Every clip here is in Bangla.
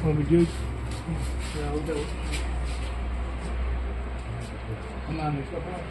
That'll be good. Yeah, we'll do it. Come on, let's go back.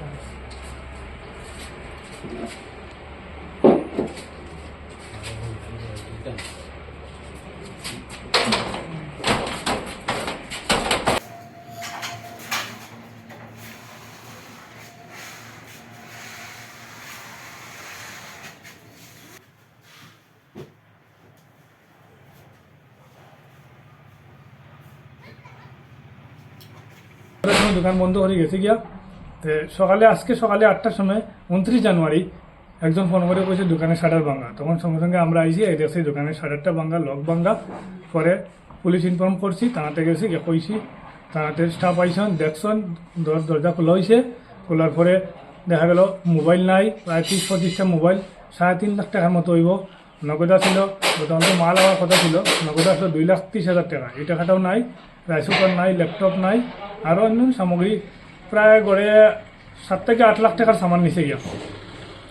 Video সময় দোকান বন্ধ হয়ে গেছে গিয়া। তে সকালে আজকে সকালে আটটার সময়, উনত্রিশ জানুয়ারি, একজন ফোন করে কইছে দোকানের শাটার ভাঙা। তখন সঙ্গে সঙ্গে আমরা আইসি এই দেখছি দোকানের শাটারটা ভাঙা, লক ভাঙা। পরে পুলিশ ইনফর্ম করছি তাড়াতে গেছি, গিয়ে কইছি তাড়াতে স্টাফ আইসন দেখছন দর দরজা খোলা হয়েছে খোলার পরে দেখা গেল মোবাইল নাই, প্রায় ত্রিশ পঁচিশটা মোবাইল, সাড়ে তিন লাখ টাকার মতো হইব। নগদা ছিল প্রথমত মাল হওয়ার কথা ছিল। নগদা ছিল দুই লাখ ত্রিশ হাজার টাকা। এই টাকাটাও নাই রাইস কুকার নাই ল্যাপটপ নাই আরও অন্যান্য সামগ্রী প্রায় গড়ে সাত থেকে আট লাখ টাকার সামান নিচে গিয়া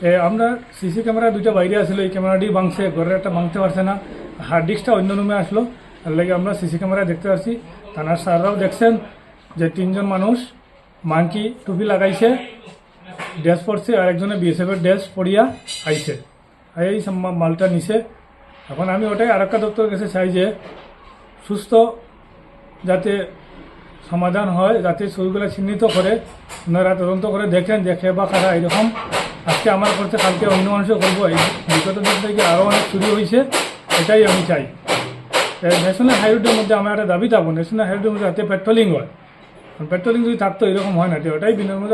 এ আমরা সিসি ক্যামেরা দুইটা বাইরে আসলো এই ক্যামেরাটি ভাঙছে ঘরের একটা ভাঙতে পারছে না। হার্ড ডিস্কটা অন্য রুমে আসলো তার লাগে আমরা সিসি ক্যামেরা দেখতে পাচ্ছি থানার স্যাররাও দেখছেন যে তিনজন মানুষ মাংকি টুপি লাগাইছে ড্রেস পরছে আর একজনে বিএসএফ এর ড্রেস পরিয়া আইছে এই মালটা নিছে। এখন আমি ওটাই আর একটা দপ্তরের কাছে চাই যে, সুস্থ যাতে সমাধান হয়, যাতে চুরিগুলো চিহ্নিত করে, ওনারা তদন্ত করে দেখেন দেখে বা কারা এরকম। আজকে আমার করতে কালকে অন্য মানুষও করব। এই বিগত দিন থেকে আরও অনেক চুরি হয়েছে এটাই আমি চাই। ন্যাশনাল হাইরোডের মধ্যে আমার একটা দাবি থাকব। ন্যাশনাল হাইরোডের মধ্যে যাতে পেট্রোলিং হয়। পেট্রোলিং যদি থাকতো এরকম হয় না ওটাই বিনোদন